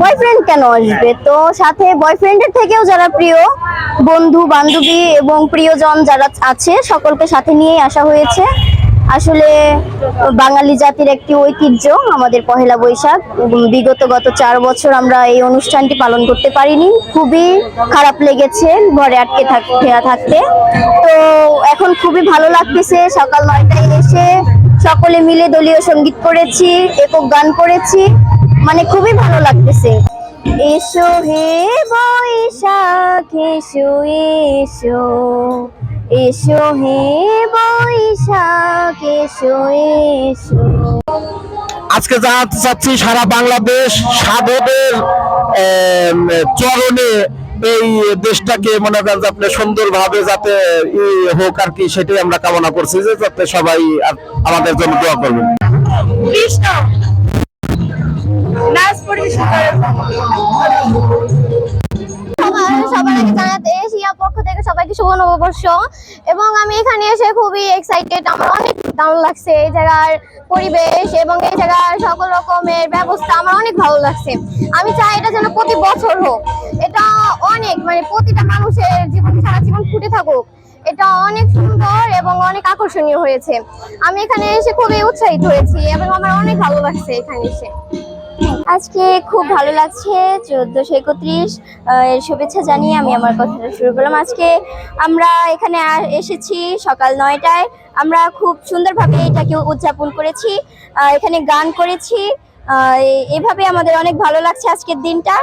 Boyfriend কেন আসবে? তো সাথে বয়ফ্রেন্ডের থেকেও যারা প্রিয় বন্ধু বান্ধবী এবং প্রিয়জন যারা আছে সকলকে সাথে নিয়েই আসা হয়েছে। আসলে বাঙালি জাতির একটি ঐতিহ্য আমাদের পহেলা বৈশাখ। বিগত গত চার বছর আমরা এই অনুষ্ঠানটি পালন করতে পারিনি। খুবই খারাপ লেগেছে ঘরে আটকে থাকতে থাকতে। তো এখন খুবই ভালো লাগতেছে। সকাল নয়টায় এসে সকলে মিলে দলীয় সংগীত করেছি একক গান করেছি। মানে খুবই ভালো লাগতেছে। এসো হে বৈশাখ এসো এসো। এসো হে বৈশাখ এসো এসো। আজকে জানাতে চাচ্ছি সারা বাংলাদেশ সাধকের চরণে এই দেশটাকে মনে করেন যে আপনি সুন্দরভাবে যাতে ই হোক আর কি সেটাই আমরা কামনা করছি যে যাতে সবাই আমাদের জন্য দোয়া করবেন। সবার এশিয়া পক্ষ থেকে সবাইকে এবং আমি এখানে এসে খুবই এক্সাইটেড অনেক লাগছে। পরিবেশ এবং সকল রকমের ব্যবস্থা আমার অনেক ভালো লাগছে। আমি চাই এটা যেন প্রতি বছর হোক। এটা অনেক মানে প্রতিটা মানুষের জীবন, সারা জীবন ফুটে থাকুক। এটা অনেক সুন্দর এবং অনেক আকর্ষণীয় হয়েছে। আমি এখানে এসে খুবই উৎসাহিত হয়েছি এবং আমার অনেক ভালো লাগছে এখানে এসে। আজকে খুব ভালো লাগছে, চোদ্দশো একত্রিশ এর শুভেচ্ছা জানিয়ে আমি আমার কথাটা শুরু করলাম। আজকে আমরা এখানে এসেছি সকাল নয়টায়। আমরা খুব সুন্দরভাবে এটাকে উদযাপন করেছি এখানে গান করেছি এভাবে আমাদের অনেক ভালো লাগছে আজকের দিনটা।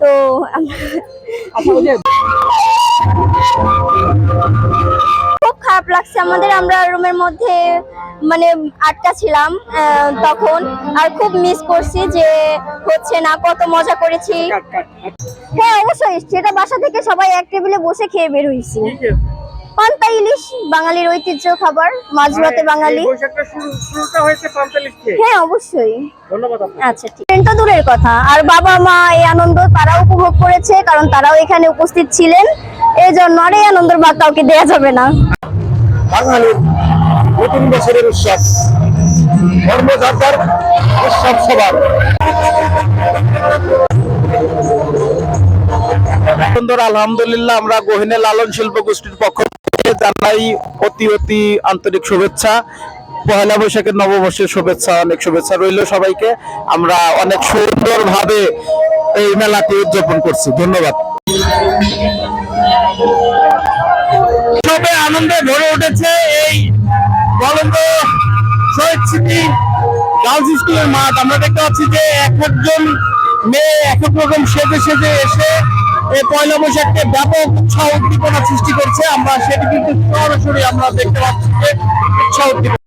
তো আমরা খুব খারাপ লাগছে। আমাদের আমরা রুমের মধ্যে মানে আটকা ছিলাম তখন। আর খুব মিস করছি যে হচ্ছে না কত মজা করেছি। হ্যাঁ অবশ্যই। সেটা বাসা থেকে সবাই এক টেবিলে বসে খেয়ে বের হয়েছি। পান্তা ইলিশ বাঙালির ঐতিহ্য খাবার মাছ ভাতে বাঙালি। হ্যাঁ অবশ্যই। আচ্ছা ঠিক। ট্রেনটা দূরের কথা। আর বাবা মা এই আনন্দ তারাও উপভোগ করেছে কারণ তারাও এখানে উপস্থিত ছিলেন। এই জন্য আর এই আনন্দের ভাগ কাউকে দেওয়া যাবে না। বাঙালির নতুন বছরের উৎসব ধর্মযাত্রার উৎসব সবার। আলহামদুলিল্লাহ, আমরা গহিনে লালন শিল্প গোষ্ঠীর পক্ষ থেকে জানাই অতি অতি আন্তরিক শুভেচ্ছা। পহেলা বৈশাখের নববর্ষের শুভেচ্ছা, অনেক শুভেচ্ছা রইল সবাইকে। আমরা অনেক সুন্দরভাবে এই মেলাটি উদযাপন করছি। ধন্যবাদ। আনন্দে ভরে উঠেছে এই বলন্ত শহীদ স্মৃতি গার্লস স্কুলের মাঠ। আমরা দেখতে পাচ্ছি যে এক একজন মেয়ে এক এক রকম সেজে সেজে এসে এই পয়লা বৈশাখকে ব্যাপক উৎসাহ উদ্দীপনা সৃষ্টি করছে। আমরা সেটি কিন্তু সরাসরি আমরা দেখতে পাচ্ছি যে উৎসাহ উদ্দীপনা।